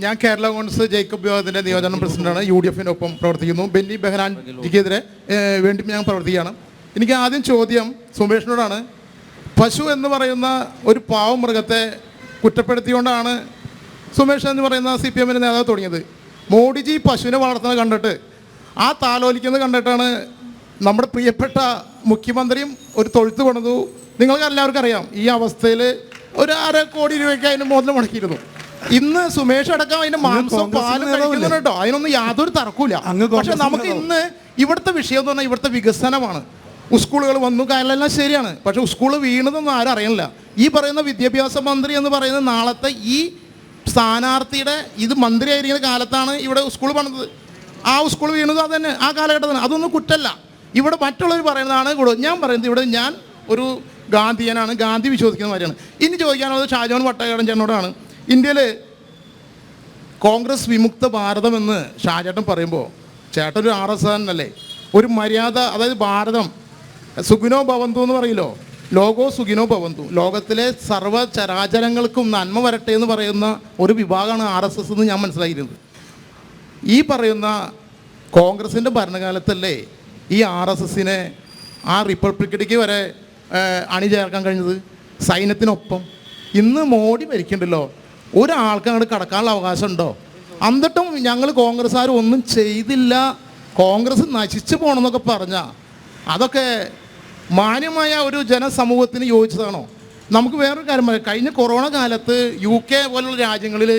ഞാൻ കേരള കോൺഗ്രസ് ജേക്കബ് യോഗത്തിന്റെ നിയോജന പ്രസിഡന്റാണ് യു ഡി എഫിനൊപ്പം പ്രവർത്തിക്കുന്നു. ബെന്നി ബെഹനാൻജിക്കെതിരെ വേണ്ടി ഞാൻ പ്രവർത്തിക്കുകയാണ്. എനിക്ക് ആദ്യം ചോദ്യം സുമേഷിനോടാണ്. പശു എന്ന് പറയുന്ന ഒരു പാവം മൃഗത്തെ കുറ്റപ്പെടുത്തിക്കൊണ്ടാണ് സുമേഷ് എന്ന് പറയുന്ന സി പി എമ്മിന്റെ നേതാവ് തുടങ്ങിയത്. മോഡിജി പശുവിനെ വളർത്തുന്നത് കണ്ടിട്ട് ആ താലോലിക്കുന്നത് കണ്ടിട്ടാണ് നമ്മുടെ പ്രിയപ്പെട്ട മുഖ്യമന്ത്രിയും ഒരു തൊഴുത്ത് കൊണ്ടു നിങ്ങൾക്ക് എല്ലാവർക്കും അറിയാം ഈ അവസ്ഥയിൽ ഒരു അര കോടി രൂപയ്ക്ക് അതിന് മോദനം മുടക്കിയിരുന്നു. ഇന്ന് സുമേഷ് അടക്കം അതിന്റെ മാംസം പാലും? കഴിക്കുന്നുണ്ട് കേട്ടോ. അതിനൊന്നും യാതൊരു തർക്കമില്ല പക്ഷെ നമുക്ക് ഇന്ന് ഇവിടുത്തെ വിഷയം എന്ന് പറഞ്ഞാൽ ഇവിടുത്തെ വികസനമാണ്. സ്കൂളുകൾ വന്നു കാര്യങ്ങളെല്ലാം ശരിയാണ്. പക്ഷെ സ്കൂൾ വീണതൊന്നും ആരും അറിയണില്ല. ഈ പറയുന്ന വിദ്യാഭ്യാസ മന്ത്രി എന്ന് പറയുന്ന നാളത്തെ ഈ സ്ഥാനാർത്ഥിയുടെ ഇത് മന്ത്രിയായിരിക്കുന്ന കാലത്താണ് ഇവിടെ സ്കൂൾ പണിത് ആ സ്കൂൾ വീണത് അത് തന്നെ. ആ കാലഘട്ടത്തിന് അതൊന്നും കുറ്റല്ല. ഇവിടെ മറ്റുള്ളവർ പറയുന്നതാണ് കൂടുതൽ ഞാൻ പറയുന്നത് ഇവിടെ ഞാൻ ഒരു ഗാന്ധിയനാണ്. ഗാന്ധി വിശ്വസിക്കുന്ന മാതിരിയാണ്. ഇനി ചോദിക്കാനുള്ളത് ഷാജോൺ വട്ടകാടൻ ചേട്ടനോടാണ്. ഇന്ത്യയിൽ കോൺഗ്രസ് വിമുക്ത ഭാരതം എന്ന് ഷാജേട്ടൻ പറയുമ്പോൾ ചേട്ടൻ ഒരു ആർ എസ് അല്ലേ? ഒരു മര്യാദ അതായത് ഭാരതം സുഖിനോ ഭവന്തു എന്ന് പറയില്ലോ? ലോകോ സുഖിനോ ഭവന്തു. ലോകത്തിലെ സർവ ചരാചരങ്ങൾക്കും നന്മ വരട്ടെ എന്ന് പറയുന്ന ഒരു വിഭാഗമാണ് ആർ എസ് എസ് എന്ന് ഞാൻ മനസ്സിലാക്കിയിരുന്നത്. ഈ പറയുന്ന കോൺഗ്രസിന്റെ ഭരണകാലത്തല്ലേ ഈ ആർ എസ് എസിനെ ആ റിപ്പബ്ലിക്കിലേക്ക് വരെ അണിചേർക്കാൻ കഴിഞ്ഞത്? സൈന്യത്തിനൊപ്പം. ഇന്ന് മോഡി ഭരിക്കണ്ടല്ലോ. ഒരാൾക്ക് അങ്ങോട്ട് കടക്കാനുള്ള അവകാശം ഉണ്ടോ എന്നിട്ടും ഞങ്ങൾ കോൺഗ്രസ്സുകാർ ഒന്നും ചെയ്തില്ല. കോൺഗ്രസ് നശിച്ചു പോകണമെന്നൊക്കെ പറഞ്ഞാൽ അതൊക്കെ മാന്യമായ ഒരു ജനസമൂഹത്തിന് യോജിച്ചതാണോ? നമുക്ക് വേറൊരു കാര്യം പറയാം. കഴിഞ്ഞ കൊറോണ കാലത്ത് യു കെ പോലുള്ള രാജ്യങ്ങളിൽ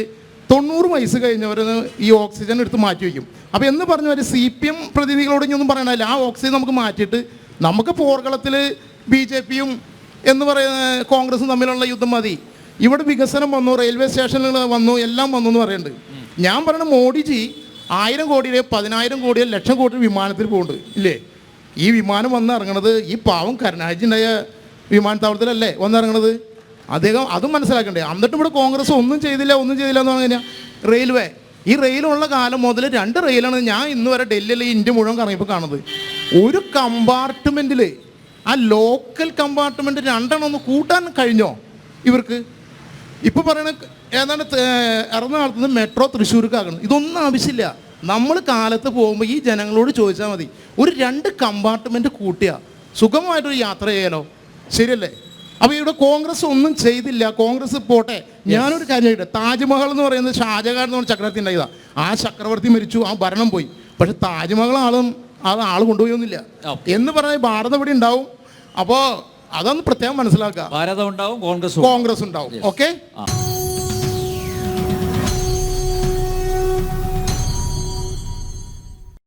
തൊണ്ണൂറ് വയസ്സ് കഴിഞ്ഞവർ ഈ ഓക്സിജൻ എടുത്ത് മാറ്റി വയ്ക്കും. അപ്പോൾ എന്ന് പറഞ്ഞ ഒരു സി പി എം പ്രതിനിധികളോട് ഇനി ഒന്നും പറയണമല്ല ആ ഓക്സിജൻ നമുക്ക് മാറ്റിയിട്ട് നമുക്ക് പോർക്കളത്തിൽ ബി ജെ പിയും എന്ന് പറയുന്ന കോൺഗ്രസും തമ്മിലുള്ള യുദ്ധം മതി. ഇവിടെ വികസനം വന്നു റെയിൽവേ സ്റ്റേഷനുകൾ വന്നു എല്ലാം വന്നു എന്ന് പറയുന്നുണ്ട്. ഞാൻ പറയുന്നത് മോഡിജി ആയിരം കോടിയുടെ പതിനായിരം കോടിയോ ലക്ഷം കോടി വിമാനത്തിൽ പോകുന്നുണ്ട് ഇല്ലേ? ഈ വിമാനം വന്ന് ഇറങ്ങണത് ഈ പാവം കരുണാജിണ്ടായ വിമാനത്താവളത്തിലല്ലേ വന്നിറങ്ങണത്? അദ്ദേഹം അതും മനസ്സിലാക്കണ്ടേ എന്നിട്ടും ഇവിടെ കോൺഗ്രസ് ഒന്നും ചെയ്തില്ല ഒന്നും ചെയ്തില്ല എന്ന് പറഞ്ഞു കഴിഞ്ഞാൽ റെയിൽവേ ഈ റെയിലുള്ള കാലം മുതൽ രണ്ട് റെയിലാണ് ഞാൻ ഇന്ന് വരെ ഡൽഹിയിൽ ഇന്ത്യ മുഴുവൻ കറങ്ങിയപ്പോൾ കാണുന്നത്. ഒരു കമ്പാർട്ട്മെന്റിൽ ആ ലോക്കൽ കമ്പാർട്ട്മെന്റ് രണ്ടെണ്ണം ഒന്ന് കൂട്ടാൻ കഴിഞ്ഞോ ഇവർക്ക്? ഇപ്പൊ പറയണ ഏതാണ്ട് എറണാകുളത്ത് നിന്ന് മെട്രോ തൃശ്ശൂർക്കാകണം. ഇതൊന്നും ആവശ്യമില്ല. നമ്മൾ കാലത്ത് പോകുമ്പോൾ ഈ ജനങ്ങളോട് ചോദിച്ചാൽ മതി. ഒരു രണ്ട് കമ്പാർട്ട്മെന്റ് കൂട്ടിയ. സുഖമായിട്ടൊരു യാത്ര ചെയ്യാലോ? ശരിയല്ലേ? അപ്പോൾ ഇവിടെ കോൺഗ്രസ് ഒന്നും ചെയ്തില്ല. കോൺഗ്രസ് പോട്ടെ. ഞാനൊരു കാര്യം ചെയ്യട്ടെ താജ്മഹൽ എന്ന് പറയുന്നത് ഷാജഹാൻ എന്ന് പറഞ്ഞ ചക്രവർത്തി ഉണ്ടായതാ. ആ ചക്രവർത്തി മരിച്ചു. ആ ഭരണം പോയി. പക്ഷെ താജ്മഹൽ ആളും അത് ആൾ കൊണ്ടുപോയൊന്നുമില്ല എന്ന് പറഞ്ഞാൽ ഭാരതം ഇവിടെ ഉണ്ടാവും. അപ്പോൾ അതൊന്ന് പ്രത്യേകം മനസ്സിലാക്കുക. ഭാരതം ഉണ്ടാവും കോൺഗ്രസ്. കോൺഗ്രസ് ഉണ്ടാവും. ഓക്കെ ആ.